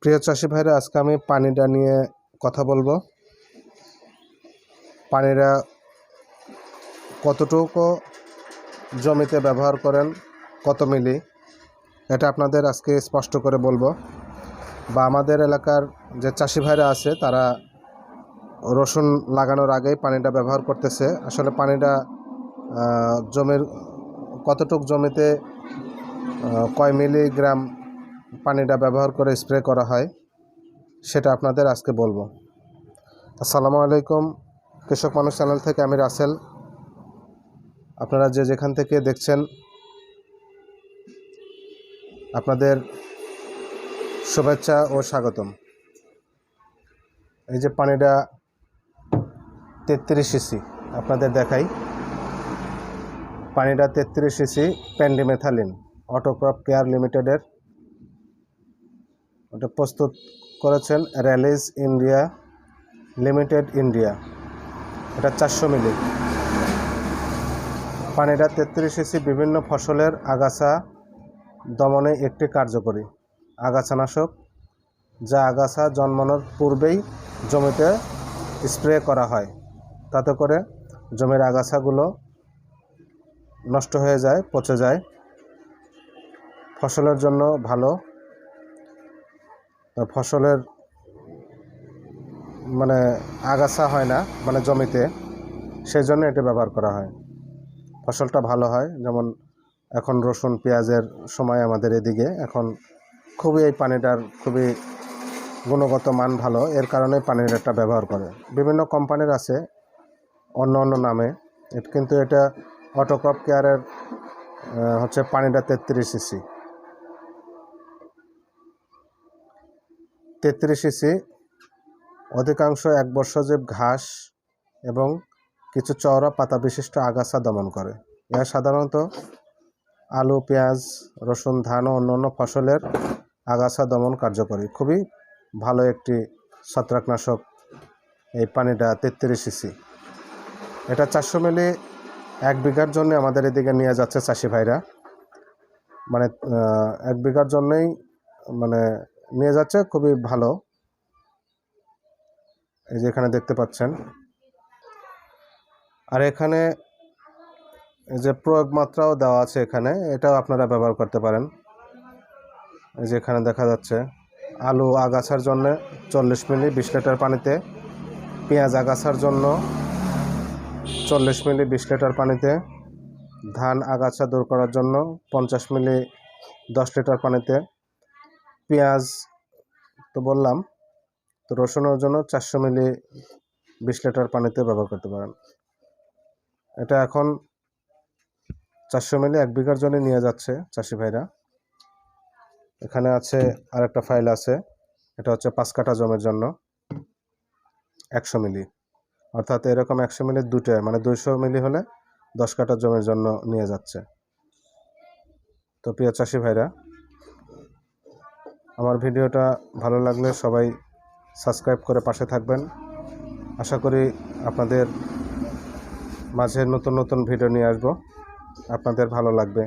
প্রিয় চাষি ভাইরা, আজকে আমি পানিটা নিয়ে কথা বলব। পানিরা কতটুকু জমিতে ব্যবহার করেন, কত মিলি, এটা আপনাদের আজকে স্পষ্ট করে বলব। বা আমাদের এলাকার যে চাষি ভাইরা আছে, তারা রসুন লাগানোর আগেই পানিটা ব্যবহার করতেছে। আসলে পানিটা জমির, কতটুক জমিতে কয় মিলিগ্রাম পানিটা ব্যবহার করে স্প্রে করা হয়, সেটা আপনাদের আজকে বলব। আসসালামু আলাইকুম, কৃষক মানুষ চ্যানেল থেকে আমি রাসেল। আপনারা যে যেখান থেকে দেখছেন, আপনাদের শুভেচ্ছা ও স্বাগতম। এই যে পানিটা তেত্রিশ সিসি আপনাদের দেখাই। পানিটা তেত্রিশ সিসি প্যান্ডিমেথালিন অটোক্রপ কেয়ার লিমিটেডের ওটা প্রস্তুত করেছেন র্যালিজ ইন্ডিয়া লিমিটেড ইন্ডিয়া। এটা চারশো মিলি। পানিটা তেত্রিশ এসি বিভিন্ন ফসলের আগাছা দমনে একটি কার্যকরী। আগাছানাশক, যা আগাছা জন্মানোর পূর্বেই জমিতে স্প্রে করা হয়। তাতে করে জমির আগাছাগুলো নষ্ট হয়ে যায়, পচে যায়। ফসলের জন্য ভালো ফসলের মানে আগাছা হয় না মানে জমিতে সেই জন্য এটা ব্যবহার করা হয়। ফসলটা ভালো হয়, যেমন এখন রসুন, পেঁয়াজের সময় আমাদের এদিকে। এখন খুবই এই পানিটার খুবই গুণগত মান ভালো, এর কারণে পানির একটা ব্যবহার করে। বিভিন্ন কোম্পানির আছে, অন্য অন্য নামে। কিন্তু এটা অটোক্রপ কেয়ারের হচ্ছে পানিটা তেত্রিশ সিসি। তেত্রিশ ইসি, অধিকাংশ এক বর্ষজীব ঘাস এবং কিছু চওড়া পাতা বিশিষ্ট আগাছা দমন করে। এরা সাধারণত আলু, পেঁয়াজ, রসুন, ধান ও অন্যান্য ফসলের আগাছা দমন কার্যকরী। খুবই ভালো একটি ছত্রাকনাশক এই পানিটা, তেত্রিশ ইসি। এটা চারশো মিলি এক বিঘার জন্য আমাদের এদিকে নিয়ে যাচ্ছে চাষি ভাইরা। মানে এক বিঘার জন্যই মানে নিয়ে যাচ্ছে, খুবই ভালো। এই যে এখানে দেখতে পাচ্ছেন। আর এখানে এই যে প্রয়োগ মাত্রাও দেওয়া আছে এখানে, এটাও আপনারা ব্যবহার করতে পারেন। এই যে এখানে দেখা যাচ্ছে, আলু আগাছার জন্য চল্লিশ মিলি বিশ লিটার পানিতে, পেঁয়াজ আগাছার জন্য চল্লিশ মিলি বিশ লিটার পানিতে, ধান আগাছা দূর করার জন্য পঞ্চাশ মিলি দশ লিটার পানিতে পেঁয়াজ তো বললাম, তো রসুনের জন্য চারশো মিলি বিশ লিটার পানিতে ব্যবহার করতে পারেন। এটা এখন চারশো মিলি এক বিঘার জন্য নিয়ে যাচ্ছে চাষি ভাইরা। এখানে আছে আরেকটা ফাইল আছে, এটা হচ্ছে পাঁচ কাঠা জমির জন্য একশো মিলি। অর্থাৎ এরকম একশো মিলি দুটো মানে দুইশো মিলি হলে দশ কাঠা জমির জন্য নিয়ে যাচ্ছে। তো প্রিয় চাষি ভাইরা আমার ভিডিওটা ভালো লাগলে সবাই সাবস্ক্রাইব করে পাশে থাকবেন। আশা করি আপনাদের মাঝে নতুন নতুন ভিডিও নিয়ে আসব। আপনাদের ভালো লাগবে।